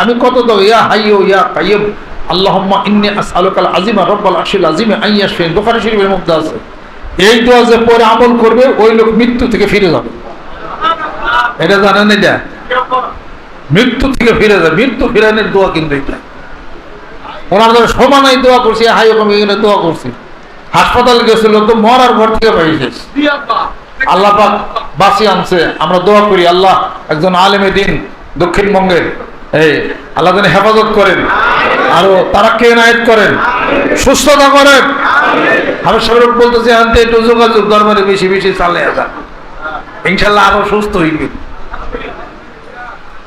আমি কত তো ইয়া হাইয়ো ইয়া কাইয়ুম আল্লাহুম্মা ইন্নী আসআলুকাল আজিমা রব্বাল আরশিল আযীম আইয়াশফিন বুখারী শরীফের মধ্যে আছে এই দোয়া যে পরে আমল করবে, ওই লোক মৃত্যু থেকে ফিরে যাবে। এটা জানেন এটা? মৃত্যু থেকে ফিরে যাবে। মৃত্যু ফিরানোর দোয়া কিন্তু এটা। ওনার ধরে সমানাই দোয়া করছি হাই কমে এখানে দোয়া করছি। হাসপাতালে গেছিল তো মরার ঘর থেকে পাইছে আল্লাহ পাক বাঁচি আনছে। আমরা দোয়া করি, আল্লাহ একজন আলেমে দিন দক্ষিণবঙ্গের এই, আল্লাহ যেন হেফাজত করেন। আরও তারা কে নায়ত করেন। সুস্থতা করেন। আমি সবাই বলতেছি, আনতে একটু যোগাযোগ দরবারে বেশি বেশি চালে আসা ইনশাল্লাহ আরও সুস্থ হইবে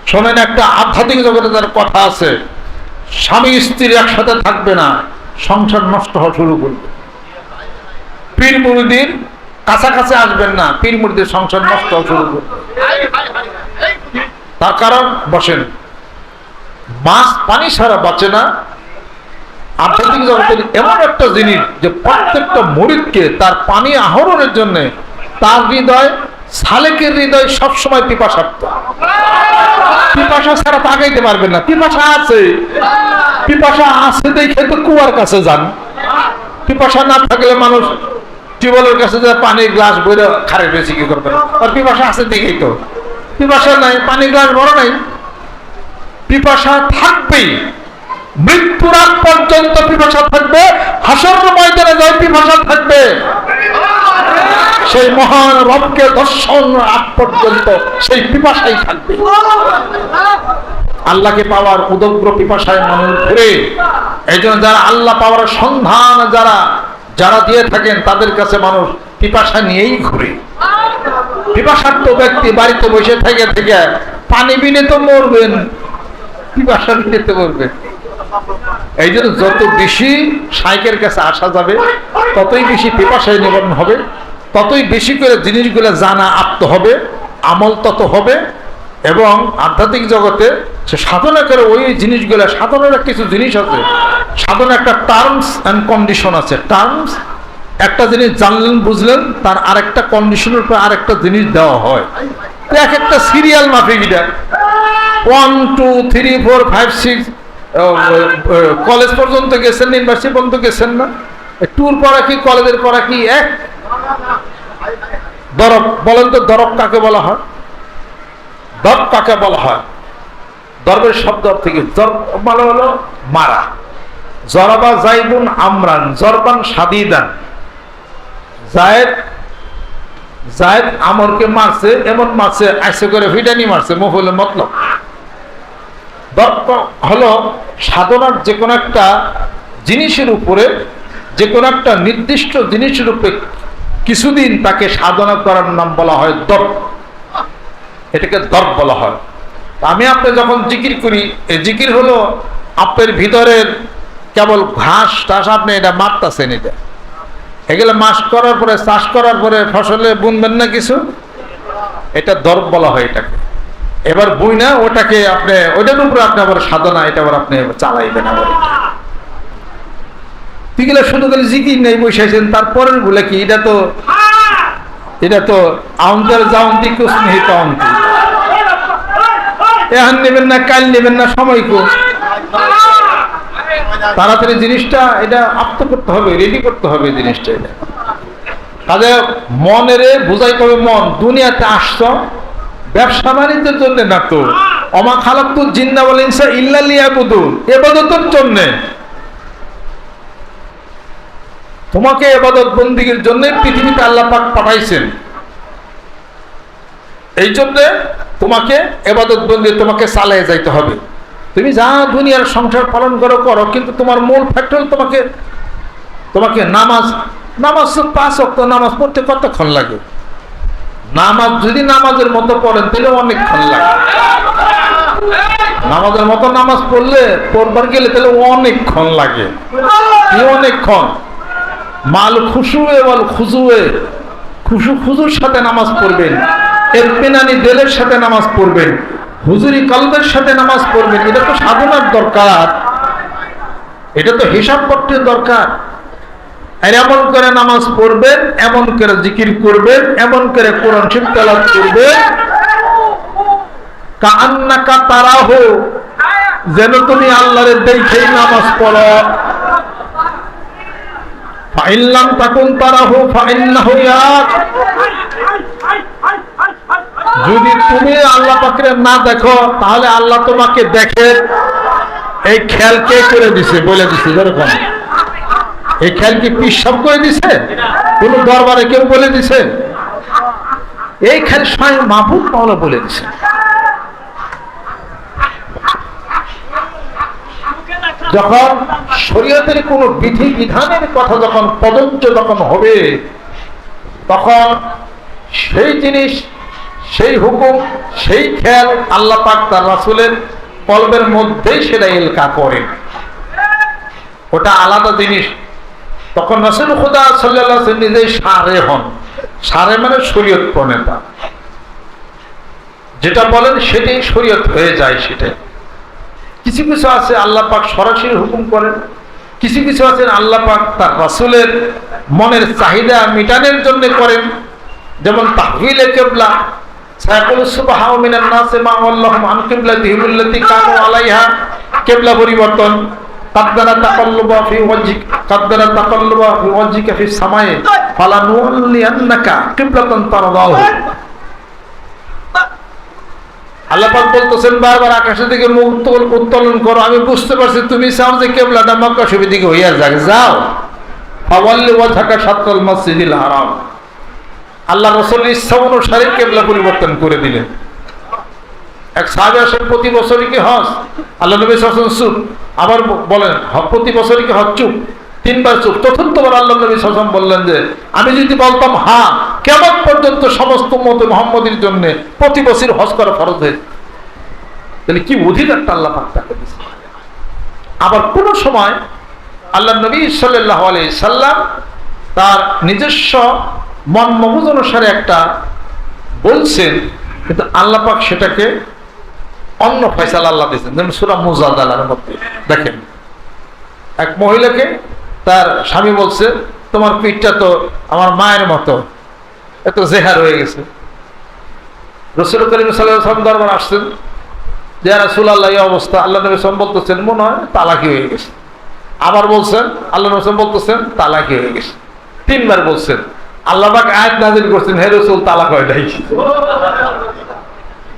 শোনেন, একটা আধ্যাত্মিক জগতে তার কথা আছে। স্বামী স্ত্রী একসাথে থাকবে না, সংসার নষ্ট হওয়া শুরু করবে। পীর মুরিদির কাছাকাছি আসবেন না, পীর মুরিদির সংসার নষ্ট হওয়া শুরু করবে। তার কারণ বসেন। মাছ পানি ছাড়া বাঁচে না। আধ্যাত্মিক জগতের এমন একটা জিনিস যে প্রত্যেকটা মরিদকে তার পানি আহরণের জন্য তার হৃদয়, সালেকের হৃদয় সবসময় পিপাসার্থ। পিপাসা ছাড়া তাকাইতে পারবেন না। পিপাসা আছে। পিপাসা আছে দেখে তো কুয়ার কাছে যান। পিপাসা না থাকলে মানুষ টিউবওয়েলের কাছে যে পানির গ্লাস বইরে খারে কি করবে আর পিপাসা আছে দেখেই তো। পিপাসা নাই, পানির গ্লাস বড় নাই। পিপাসা থাকবেই মৃত্যুর আগ পর্যন্ত পিপাসা থাকবে। হাসর ময়দানে যায় পিপাসা থাকবে। সেই মহান রবকে দর্শন আগ পর্যন্ত সেই পিপাসাই থাকবে। আল্লাহকে পাওয়ার উদগ্র পিপাসায় মানুষ ঘুরে এই জন্য যারা আল্লাহ পাওয়ার সন্ধান, যারা যারা দিয়ে থাকেন, তাদের কাছে মানুষ পিপাসা নিয়েই ঘুরে। পিপাসার্থ ব্যক্তি বাড়িতে বসে থেকে থেকে পানি বিনে তো মরবেন। পিপাসা বিনে তো মরবেন এই জন্য যত বেশি সাইকের কাছে আসা যাবে, ততই বেশি পিপাসায় নিবরণ হবে, ততই বেশি করে জিনিসগুলো জানা আপ্ত হবে, আমল তত হবে, এবং আধ্যাত্মিক জগতে সে সাধনা করে ওই জিনিসগুলো, সাধনার কিছু জিনিস আছে সাধনা একটা টার্মস অ্যান্ড কন্ডিশন আছে। টার্মস একটা জিনিস জানলেন, বুঝলেন, তার আরেকটা কন্ডিশনের উপর আরেকটা জিনিস দেওয়া হয়। এক একটা সিরিয়াল মাফিক এটা one two three four five six college পর্যন্ত গেছেন ইউনিভার্সিটি পর্যন্ত গেছেন না? ট্যুর পড়া কি, কলেজের পড়া কি, এক? দরব বলেন তো দরব কাকে বলা হয়? দর কাকে বলা হয়? দরবের শব্দ থেকে জর মানে হলো মারা। জরাবা জাইবুন আমরান, জরবান সাদিদান। জায়েদ জায়েদ আমরকে মারছে, এমন মারছে, আইসে করে ভিটানি মারছে মফুল মতলব। দর্প হলো সাধনার যে কোনো একটা জিনিসের উপরে, যে কোনো একটা নির্দিষ্ট জিনিসের উপরে কিছুদিন তাকে সাধনা করার নাম বলা হয় দর্প। এটাকে দর্প বলা হয়। আমি আপনি যখন জিকির করি, এই জিকির হলো আপনার ভিতরের কেবল ঘাস টাস, আপনি এটা মারতেছেন এটা। এগুলো মাস করার পরে, চাষ করার পরে ফসলে বুনবেন না কিছু? এটা দর্প বলা হয় এটাকে। এবার বই না, ওটাকে আপনি, ওইটার উপরে আপনি আবার সাধনা, এটা আবার আপনি চালাইবেন আবার। শুধু খালি জিকির নেই বসেছেন তারপরের কি? এটা তো এটা তো আউন্টার যাওন্তি কুস্নেহিত অন্তি নেবেন না, কাল নেবেন না, সময় কো তাড়াতাড়ি জিনিসটা, এটা আপ্ত করতে হবে রেডি করতে হবে জিনিসটা এটা। কাজে মনেরে বুঝাই কবে মন, দুনিয়াতে আসছ ব্যবসা বাণিজ্যের জন্য না তো অমা খালাক তো জিন্দা বলেন বুদুন এবাদতের জন্য। তোমাকে এবাদত বন্দীগীর জন্য পৃথিবীতে আল্লাহ পাক পাঠাইছেন। এই জন্য তোমাকে এবাদত বন্দি, তোমাকে চালিয়ে যাইতে হবে। তুমি যা দুনিয়ার সংসার পালন করো করো, কিন্তু তোমার মূল ফ্যাক্টর তোমাকে তোমাকে নামাজ। নামাজ পাঁচ অক্ট নামাজ পড়তে কতক্ষণ লাগে? নামাজ, যদি নামাজের মতো পড়েন, তাহলে অনেকক্ষণ লাগে। নামাজের মতো নামাজ পড়লে, পড়বার গেলে তাহলে অনেকক্ষণ লাগে। অনেকক্ষণ মাল খুশুয়ে বল খুজুয়ে। খুশু খুজুর সাথে নামাজ পড়বেন। এর পেনানি দেলের সাথে নামাজ পড়বেন। হুজুরি কলবের সাথে নামাজ পড়বেন। এটা তো সাধনার দরকার। এটা তো হিসাব পত্রের দরকার। আর এমন করে নামাজ পড়বেন, এমন করে জিকির করবেন, এমন করে কোরআন শিব তেলাত করবেন কান্নাকা তারাহ, যেন তুমি আল্লাহরে দেখেই নামাজ পড়ো। ফাইল্লাম তাকুন তারাহু, ফাইন্নাহু ইয়াক যদি তুমি আল্লাহ পাকরে না দেখো, তাহলে আল্লাহ তোমাকে দেখে। এই খেয়াল কে করে দিছে, বলে দিছে, যেরকম। এই খেয়াল কি পিসাব করে দিছে? কোন দরবারে কেউ বলে দিছে? এই খেয়াল স্বয়ং মাহবুব মাওলা বলে দিছে। যখন শরীয়তের কোন বিধি বিধানের কথা যখন প্রযোজ্য যখন হবে, তখন সেই জিনিস, সেই হুকুম, সেই খেয়াল আল্লাহ পাক তার রাসুলের কলবের মধ্যেই সেটা এলকা করেন। ওটা আলাদা জিনিস। তখন রাসুল খুদা সাল্লাহ নিজেই সারে হন। সারে মানে শরীয়ত প্রণেতা। যেটা বলেন সেটাই শরীয়ত হয়ে যায় সেটাই কিছু কিছু আছে আল্লাহ পাক সরাসরি হুকুম করেন। কিছু কিছু আছেন আল্লাহ পাক তার রাসুলের মনের চাহিদা মিটানের জন্য করেন। যেমন তাহবিলে কেবলা কানু আলাইহা, কিবলা পরিবর্তন। আকাশের দিকে উত্তোলন করো। আমি বুঝতে পারছি তুমি চাও যে কেবলাটা মক্কা ছবি দিকে হইয়া যাক। যাও। ফাওয়াল্লি ওয়াজহাকা শাতরাল হারাম। আল্লাহ রসুলের ইচ্ছা অনুসারে কেবলা পরিবর্তন করে দিলেন। এক সাহাবে আসেন, প্রতি বছরই কি হজ? আল্লাহ নবী চুপ। আবার বলেন প্রতি বছরই কি হজ চুপ। তিনবার চুপ চতুর্থবার আল্লাহ নবী শাসন বললেন যে, আমি যদি বলতাম হ্যাঁ কেমন পর্যন্ত সমস্ত মতে মোহাম্মদের জন্য প্রতি বছর হজ করা ফরজ হয়েছে? তাহলে কি অধিকারটা আল্লাহ তাকে? আবার কোন সময় আল্লাহ নবী সাল্লাহ আলি সাল্লাম তার নিজস্ব মন মগজ অনুসারে একটা বলছেন, কিন্তু আল্লাহ পাক সেটাকে অন্য ফয়সালা আল্লাহ দিয়েছেন। যেমন সুরা মুজাদালার মধ্যে। দেখেন, এক মহিলাকে তার স্বামী বলছে, তোমার পিঠটা তো আমার মায়ের মতো। এত জেহার হয়ে গেছে। রসুল করিম সাল্লাম দরবার আসছেন। যে রাসুল আল্লাহ এই অবস্থা। আল্লাহ নবী বলতেছেন, মনে হয় তালাকি হয়ে গেছে। আবার বলছেন, আল্লাহ নবী বলতেছেন, তালাকি হয়ে গেছে। তিনবার বলছেন, আল্লাহ পাক আয়াত নাজিল করছেন, হে রসুল, তালাক হয় নাই।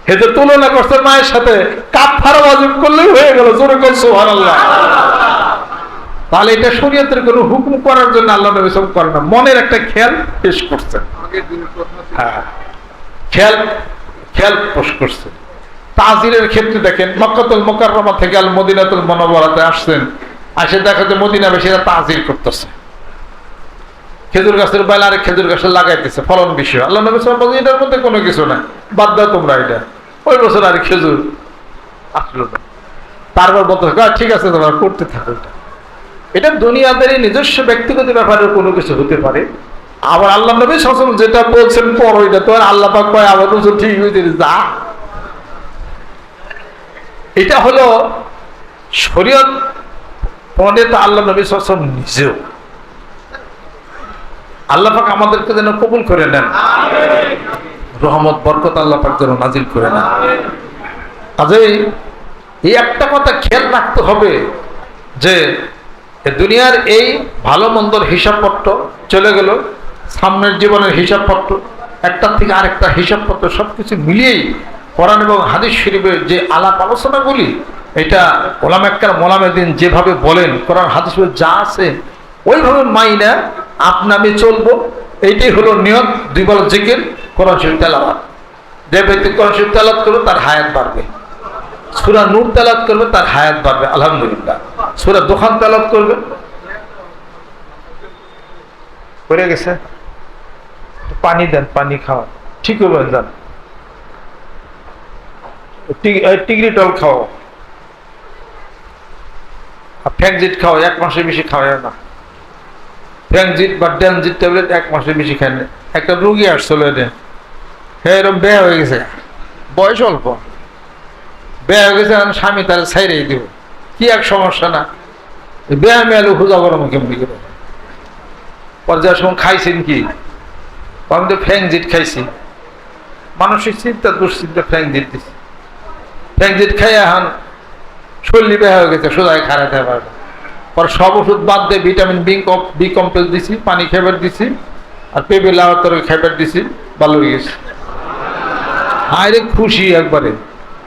হেতে তুলনা করছে মায়ের সাথে কাফার ওয়াজিব করলেই হয়ে গেল, জোরে কর, সুবহানাল্লাহ। তাহলে এটা শরীয়তের কোনো হুকুম করার জন্য আল্লাহ নবী সাল্লাম করে না। মনের একটা খেয়াল পেশ করছেন হ্যাঁ। খেয়াল খেয়াল পেশ করছেন তাজিরের ক্ষেত্রে দেখেন, মক্কাতুল মোকাররমা থেকে আল মদিনাতুল মনোবরাতে আসছেন। আসে দেখা যায় মদিনাবাসীরা তাজির করতেছে। খেজুর গাছের বেলা আরে খেজুর গাছে লাগাইতেছে, ফলন বিষয় আল্লাহ নবী এটার মধ্যে কোনো কিছু নাই। বাদ দাও তোমরা এটা। ওই বছর আর খেজুর আসলো না। তারপর বলতে ঠিক আছে, তোমরা করতে থাকো এটা। দুনিয়াদের নিজস্ব ব্যক্তিগত ব্যাপারে কোনো কিছু হতে পারে। আবার আল্লাহ নবী সসম যেটা বলছেন পর ওইটা তো আর আল্লাহ পাক কয় আবার বলছো ঠিক হয়েছে যা। এটা হলো শরীয়ত প্রণেতা আল্লাহ নবী সসম নিজেও। আল্লাহ পাক আমাদেরকে যেন কবুল করে নেন। রহমত, বরকত আল্লাহ পাক যেন নাজিল করে না কাজেই এই একটা কথা খেয়াল রাখতে হবে যে দুনিয়ার এই ভালো মন্দর হিসাবপত্র চলে গেল, সামনের জীবনের হিসাবপত্র, একটার থেকে আরেকটা হিসাবপত্র সব কিছু মিলিয়েই কোরআন এবং হাদিস শরীফের যে আলাপ আলোচনাগুলি, এটা ওলাম একটার মোলামের দিন যেভাবে বলেন, কোরআন হাদিস যা আছে ওইভাবে মাইনা আপনি আমি চলবো, এইটাই হলো নিয়ত, দুই বল জিকির। কোরআন শরীফ তেলাওয়াত। যে ব্যক্তি কোরআন শরীফ তেলাওয়াত করবে, তার হায়াত বাড়বে। সুরা নূর তেলাওয়াত করবে, তার হায়াত বাড়বে। আলহামদুলিল্লাহ। সুরা দোকান তেলাওয়াত করবে। পড়ে গেছে? পানি দেন, পানি খাওয়া। ঠিক হবে যান। টিগরি টল খাও আর ফ্যাংজিট খাও এক মাসের বেশি খাওয়া না। ফ্যাংজিট বা ড্যানজিট ট্যাবলেট এক মাসের বেশি খায় না। একটা রুগী আসছিল হ্যাঁ এরকম বেয়া হয়ে গেছে। বয়স অল্প। বেয়া হয়ে গেছে স্বামী তার ছাইরেই দিব। কি এক সমস্যা না। বেয়া মেয়ালু খুঁজা গরম কেমনি করে পর্যায়ের সময় খাইছেন কি? আমি তো ফ্যাংজিট খাইছি। মানসিক চিন্তা দুশ্চিন্তা ফ্যাংজিট দিছি। ফ্যাংজিট খাই এখন শরীর বেহা হয়ে গেছে সোজায় খারাতে পারবে। পর সব ওষুধ বাদ দিয়ে ভিটামিন বি কম বি কমপ্লেক্স দিছি পানি খেবার দিছি আর পেঁপে লাউর তরকারি খেবার দিছি ভালো হয়ে গেছে। হায়রে খুশি একবারে।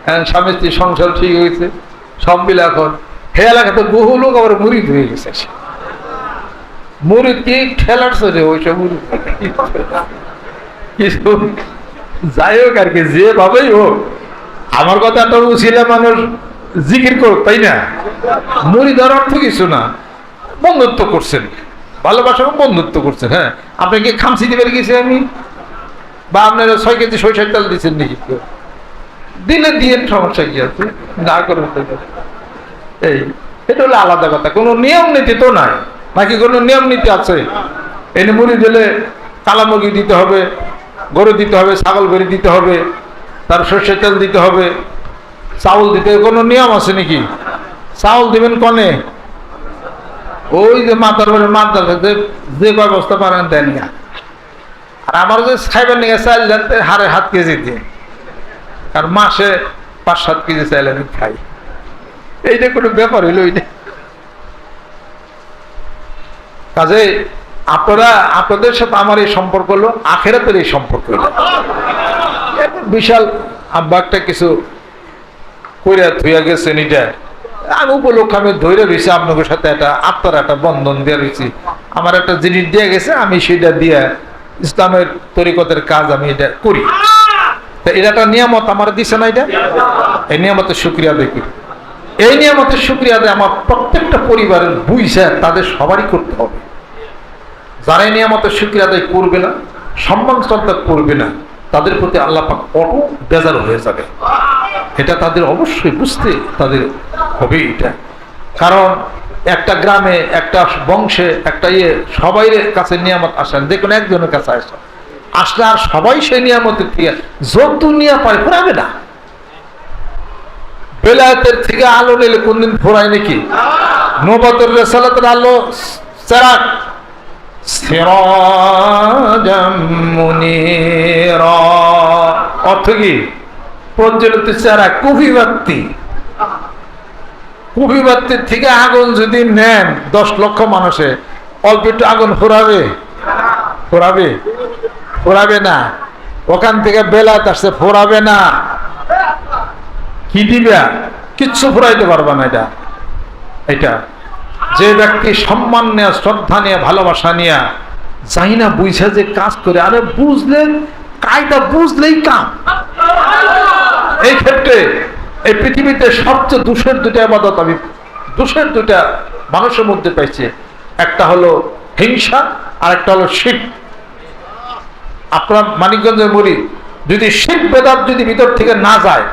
হ্যাঁ স্বামী স্ত্রী সংসার ঠিক হয়েছে, সব মিলে এখন। হে এলাকাতে বহু লোক আবার মুড়ি হয়ে গেছে। মুড়ি কি? ঠেলার সরে ওইসব মুড়ি কিছু যাই হোক আর কি, যেভাবেই হোক, আমার কথা তো উচিলে মানুষ জিকির করুক, তাই না? মুড়ি দেওয়ার অর্থ কিছু না। বন্ধুত্ব করছেন। ভালোবাসা বন্ধুত্ব করছেন হ্যাঁ। আপনাকে খামসি দিবার গেছি আমি? বা আপনারা ছয় কেজি সরিষার তেল দিচ্ছেন নাকি? দিলে দিয়ে সমস্যা কি আছে? না করে এই, এটা হলো আলাদা কথা। কোনো নিয়ম নীতি তো নাই। নাকি কোনো নিয়ম নীতি আছে? এনে মুড়ি দিলে কালা মুরগি দিতে হবে, গরু দিতে হবে, ছাগল বেরি দিতে হবে, তার সর্ষের তেল দিতে হবে, চাউল দিতে কোনো নিয়ম আছে নাকি? চাউল দিবেন কনে? ওই যে মাতার মাতার যে কয় বস্তা পারেন দেন না। আর আমার যদি খাইবেন নিয়ে চাইল দেন তো হারে হাত কেজি দিয়ে। আর মাসে পাঁচ সাত কেজি চাইল খাই। এইটা কোনো ব্যাপার হইল কাজে আপনারা, আপনাদের সাথে আমার এই সম্পর্ক হলো, আখেরাতের এই সম্পর্ক হলো। বিশাল আব্বা একটা কিছু কইরা থুইয়া গেছেন এটা। আমি উপলক্ষ আমি ধরে রয়েছি আপনাদের সাথে একটা আত্মার একটা বন্ধন দিয়ে রয়েছি আমার একটা জিনিস দিয়ে গেছে, আমি সেটা দিয়ে ইসলামের তরিকতের কাজ আমি এটা করি। তা এটা নিয়ামত আমার দিছে না এটা? এই নিয়ামতের সুক্রিয়া দেখি এই নিয়ামতের সুক্রিয়া দিয়ে আমার প্রত্যেকটা পরিবারের বুঝছে তাদের সবারই করতে হবে। যারা এই নিয়ামতের সুক্রিয়া আদায় করবে না, সম্মান শ্রদ্ধা করবে না, তাদের প্রতি আল্লাহ পাক অটো বেজার হয়ে যাবে। এটা তাদের অবশ্যই বুঝতে তাদের হবে এটা। কারণ একটা গ্রামে, একটা বংশে, একটা ইয়ে সবাই কাছে নিয়ামত আসেন কোনো একজনের কাছে আসে। আসলে আর সবাই সেই নিয়ামতের থেকে যোগ দুনিয়া পায় ফোরাবে না। বেলায়েতের থেকে আলো নিলে কোনদিন ফোরায় নাকি? নবতের রেসালাতের আলো মুনিরা। অর্থ কি? প্রজ্বলিত চেহারা কফি বাত্তি কফি থেকে আগুন যদি নেন দশ লক্ষ মানুষে, অল্প একটু আগুন ফোরাবে? ফোরাবে? ফোরাবে না। ওখান থেকে বেলাত আসছে, ফোরাবে না। কি দিবে? কিচ্ছু ফুরাইতে পারবে না এটা। এটা। যে ব্যক্তি সম্মান নেয়া, শ্রদ্ধা নিয়ে, ভালোবাসা নিয়ে যাই না বুঝে যে কাজ করে, আরে বুঝলেন, কায়দা বুঝলেই কাম। এই ক্ষেত্রে এই পৃথিবীতে সবচেয়ে দোষের দুটা আবাদত আমি, দোষের দুটা মানুষের মধ্যে পাইছি। একটা হলো হিংসা আর একটা হলো শিখ আপনার মানিকগঞ্জের মুড়ি, যদি শিখ বেদাত যদি ভিতর থেকে না যায়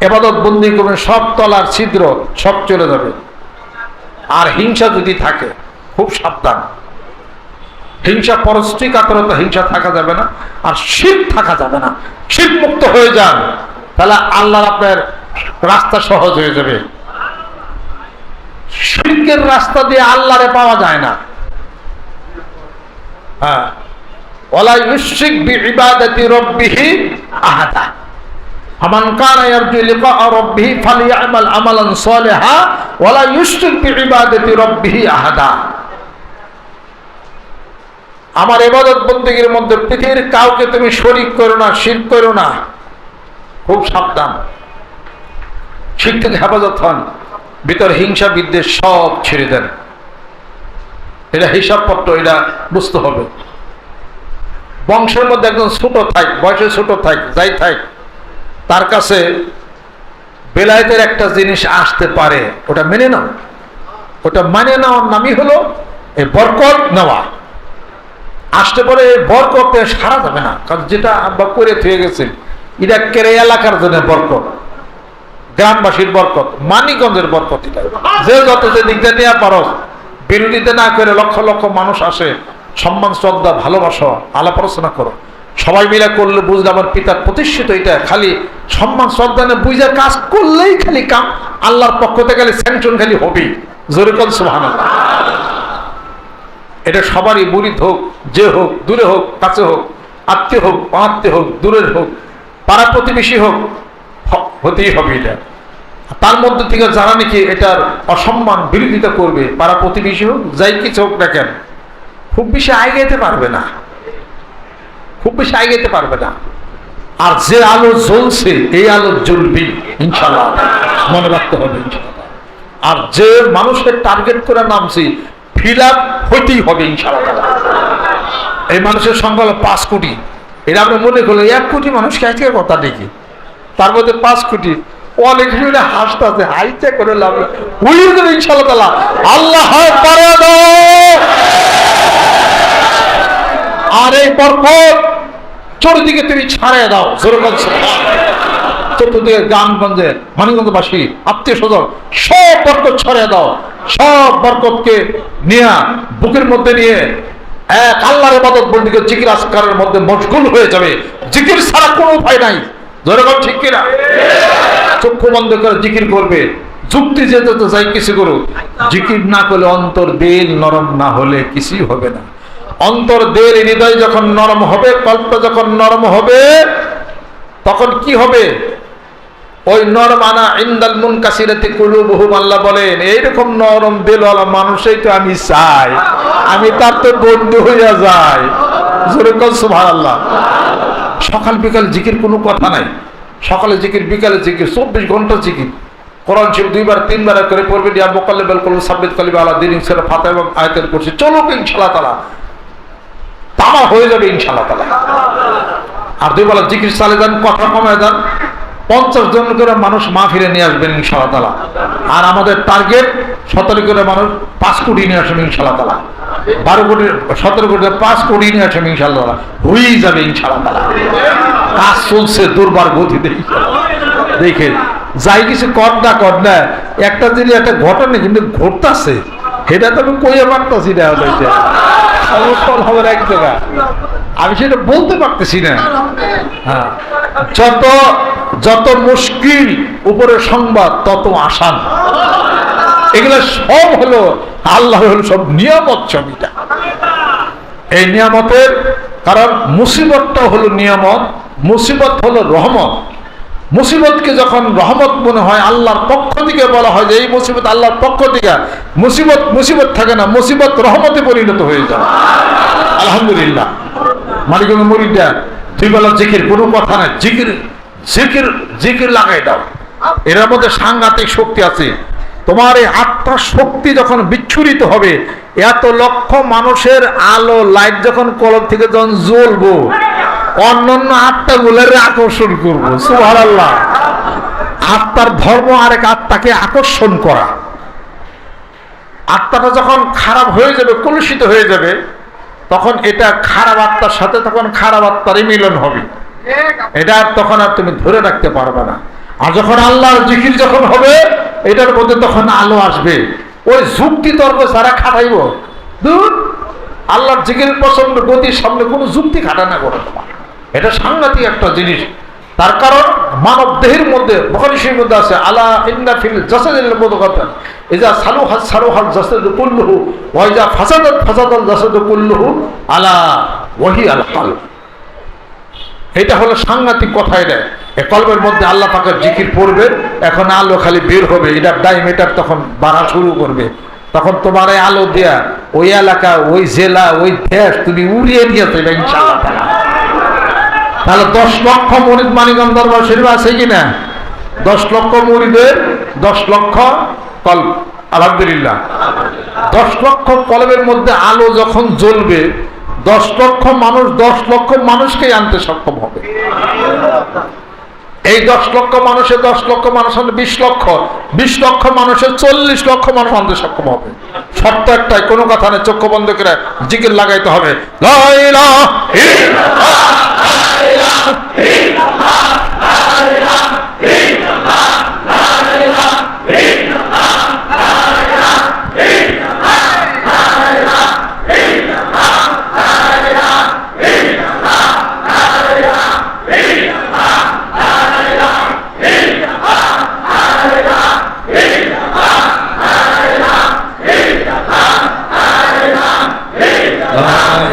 এবাদত বন্দি করবেন সব তলার ছিদ্র সব চলে যাবে। আর হিংসা যদি থাকে, খুব সাবধান। হিংসা পরশ্রী কাতরতা হিংসা থাকা যাবে না, আর শীত থাকা যাবে না। শীত মুক্ত হয়ে যান। তাহলে আল্লাহর আপনার রাস্তা সহজ হয়ে যাবে। শিল্পের রাস্তা দিয়ে আল্লাহরে পাওয়া যায় না। হ্যাঁ। আহাদা। আমার এবাদত বন্দীগীর মধ্যে পৃথিবীর কাউকে তুমি শরিক করো না শির করো না। খুব সাবধান। শির থেকে হেফাজত হন, ভিতর হিংসা বিদ্বেষ সব ছেড়ে দেন। এটা হিসাবপত্র, এটা বুঝতে হবে। বংশের মধ্যে একজন ছোট থাক বয়সে ছোট থাক যাই থাক তার কাছে বেলায়েতের একটা জিনিস আসতে পারে, ওটা মেনে নাও। ওটা মানে নেওয়ার নামই হলো এই বরকত নেওয়া। আসতে পরে এই বরকত সারা যাবে না, কারণ যেটা আব্বা করে থুয়ে গেছেন এটা কেড়ে এলাকার জন্য বরকত। গ্রামবাসীর বরকত, মানিকগঞ্জের বরকত যে যত যে দিকটা নেওয়া পারো, বিরোধিতা না করে লক্ষ লক্ষ মানুষ আসে, সম্মান, শ্রদ্ধা, ভালোবাসা, আলাপ আলোচনা করো। সবাই মিলে করলে বুঝলে আমার পিতার প্রতিষ্ঠিত এটা, খালি সম্মান, শ্রদ্ধা বুঝে কাজ করলেই খালি কাম, আল্লাহর পক্ষ থেকে খালি স্যাংশন খালি হবেই জোরে কল এটা সবারই মুরিদ হোক, যে হোক, দূরে হোক, কাছে হোক, আত্মীয় হোক, অনাত্মীয় হোক, দূরের হোক, পাড়া প্রতিবেশী হোক হতেই হবে এটা। তার মধ্যে থেকে যারা নাকি এটার অসম্মান বিরোধিতা করবে, পাড়া প্রতিবেশী হোক, যাই কিছু হোক না কেন, খুব বেশি আগাইতে পারবে না। খুব বেশি আগাইতে পারবে না। আর যে আলো জ্বলছে, এই আলো জ্বলবি ইনশাল্লাহ মনে রাখতে হবে আর যে মানুষের টার্গেট করে নামছি ফিল আপ হইতেই হবে ইনশাল্লাহ এই মানুষের সংখ্যা হলো পাঁচ কোটি। এটা আপনি মনে করলেন এক কোটি মানুষকে আজকের কথা দেখি। তার মধ্যে পাঁচ কোটি অনেক শুনে করে লাভ ইনশাল্লাহ আল্লাহ আর এই বরকত চতুর্দিকে তুমি দাও চতুর্দিকে আত্মীয় স্বজন সব বরকত ছড়িয়ে দাও। সব বরকতকে নিয়ে বুকের মধ্যে নিয়ে এক আল্লাহর মদত বন্দিকে জিকির আসকারের মধ্যে মশগুল হয়ে যাবে। জিকির ছাড়া কোনো উপায় নাই। যেরকম ঠিক কিনা? চক্ষু বন্ধ করে জিকির করবে। যুক্তি যেতে তো যাই কিছু করুক। জিকির না করলে অন্তর দিল নরম না হলে কিছুই হবে না। অন্তর দিল হৃদয় যখন নরম হবে, কল্প যখন নরম হবে, তখন কি হবে? ওই নরম আনা ইন্দাল মুন কাসিরাতে কুলু বহু আল্লাহ বলেন, এইরকম নরম দিলওয়ালা মানুষই তো আমি চাই। আমি তার তো বন্ধু হইয়া যাই। কল সুবহানাল্লাহ। সকাল বিকাল জিকির কোনো কথা নাই। সকালে জিকির, বিকালে জিকির, চব্বিশ ঘণ্টা জিকির। কোরআন শিব দুইবার, তিনবার করে পড়বে ইয়া মোকাল্লেবেল করব সাব্বিত কালিবা আলা দিন সেরা ফাতা এবং আয়তের করছে চলুক ইনশাল্লাহ তালা তামা হয়ে যাবে ইনশাল্লাহ তালা আর দুই বেলা জিকির চালে যান, কথা কমায় যান। পঞ্চাশ জন করে মানুষ মা ফিরে নিয়ে আসবেন ইনশাল্লাহ তালা আর আমাদের টার্গেট সতেরো করে মানুষ পাঁচ কোটি নিয়ে আসবেন ইনশাল্লাহ তালা বারো কোটি, সতেরো কোটি, পাঁচ কোটি নিয়ে ইনশাল্লাহ হয়েই যাবে ইনশাল্লাহ কাজ চলছে, দুর্বার যাই কিছু কর না কর, না, একটা যদি একটা ঘটনা কিন্তু ঘটতেছে, সেটা আমি কইয়ে না হবে এক জায়গা। আমি সেটা বলতে পারতেছি না। হ্যাঁ যত যত মুশকিল উপরে সংবাদ, তত আসান। এগুলো সব হলো আল্লাহ হলো সব নিয়ামত ছবিটা এই নিয়ামতের কারণ মুসিবতটা হলো নিয়ামত, মুসিবত হলো রহমত। মুসিবতকে যখন রহমত মনে হয় আল্লাহর পক্ষ থেকে বলা হয় যে, এই মুসিবত আল্লাহর পক্ষ থেকে, মুসিবত মুসিবত থাকে না, মুসিবত রহমতে পরিণত হয়ে যায়। আলহামদুলিল্লাহ। মালিকগঞ্জ মরিদা তুই বলো জিকির, কোনো কথা নাই, জিকির জিকির জিকির লাগাই দাও। এর মধ্যে সাংঘাতিক শক্তি আছে। তোমার এই আত্মার শক্তি যখন বিচ্ছুরিত হবে এত লক্ষ মানুষের আলো লাইট যখন কলম থেকে যখন জ্বলবো অন্যান্য আত্মাগুলোর আকর্ষণ করব। সুভার আল্লাহ আত্মার ধর্ম আরেক আত্মাকে আকর্ষণ করা। আত্মাটা যখন খারাপ হয়ে যাবে কলুষিত হয়ে যাবে তখন এটা খারাপ আত্মার সাথে তখন খারাপ আত্মারই মিলন হবে। এটা তখন আর তুমি ধরে রাখতে পারবে না। আর যখন আল্লাহর জিকির যখন হবে এটার মধ্যে তখন আলো আসবে। ওই যুক্তি তর্ক যারা খাটাইব। আল্লাহর জিকির পছন্দ গতির সামনে কোনো যুক্তি খাটানা করে এটা সাংঘাতিক একটা জিনিস। তার কারণ মানব দেহের মধ্যে বখারিসের মধ্যে আছে, আলা ইন্না ফিল জাসাদিল মুদগাতান। ইজা সালুহাত আলা ওয়াহি এটা হলো সাংঘাতিক কথা এটা। কলবের মধ্যে আল্লাহ পাকের জিকির পড়বে, এখন আলো খালি বের হবে এটার তখন বাড়া শুরু করবে। তখন তোমার এই আলো দেয়া ওই এলাকা, ওই জেলা, ওই দেশ তুমি উড়িয়ে নিয়ে যাবে ইনশাআল্লাহ তাহলে দশ লক্ষ মরিদ মানিগঞ্জ দরবার শরীফ আছে কিনা? দশ লক্ষ মরিদের দশ লক্ষ কল্প আলহামদুলিল্লাহ। দশ লক্ষ কলবের মধ্যে আলো যখন জ্বলবে, দশ লক্ষ মানুষ, দশ লক্ষ মানুষকেই আনতে সক্ষম হবে। এই দশ লক্ষ মানুষের দশ লক্ষ মানুষ বিশ লক্ষ বিশ লক্ষ মানুষের চল্লিশ লক্ষ মানুষ আনতে সক্ষম হবে। শর্ত একটাই, কোনো কথা নেই, চক্ষু বন্ধ করে জিকির লাগাইতে হবে। লা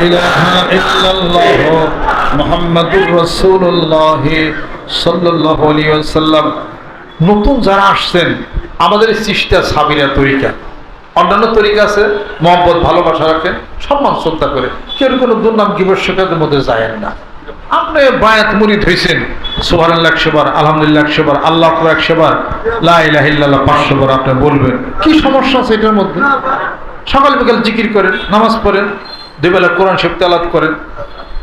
ইল্লাল্লাহ মুহাম্মাদুর রাসূলুল্লাহ সাল্লাল্লাহু আলাইহি ওয়াসাল্লাম। নতুন যারা আসছেন, আমাদের চিষ্টা সাবিরা তরিকা। অন্যান্য তরিকা আছে মোহাম্মদ ভালোবাসা রাখেন, সম্মান, শ্রদ্ধা করে। কেউ কোনো দুর্নাম গিবসের মধ্যে যায়েন না। আপনি বায়াত মুরিদ হয়েছেন সোহার একশোবার আলহামদুলিল্লাহ একশোবার আল্লাহ আকবর একশোবার লাহিল্লাহ পাঁচশোবার আপনি বলবেন। কি সমস্যা আছে এটার মধ্যে? সকাল বিকাল জিকির করেন, নামাজ পড়েন দুবেলা কোরআন শরীফ তেলাত করেন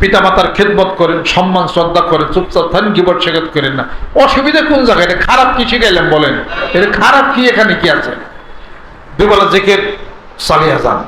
পিতা মাতার খেদমত করেন, সম্মান, শ্রদ্ধা করেন, চুপচাপ থাকেন গিবট সেগত করেন না। অসুবিধা কোন জায়গায়? এটা খারাপ কি শিখাইলেন বলেন? এটা খারাপ কি? এখানে কি আছে? দুবেলা জেকের চালিয়ে যান।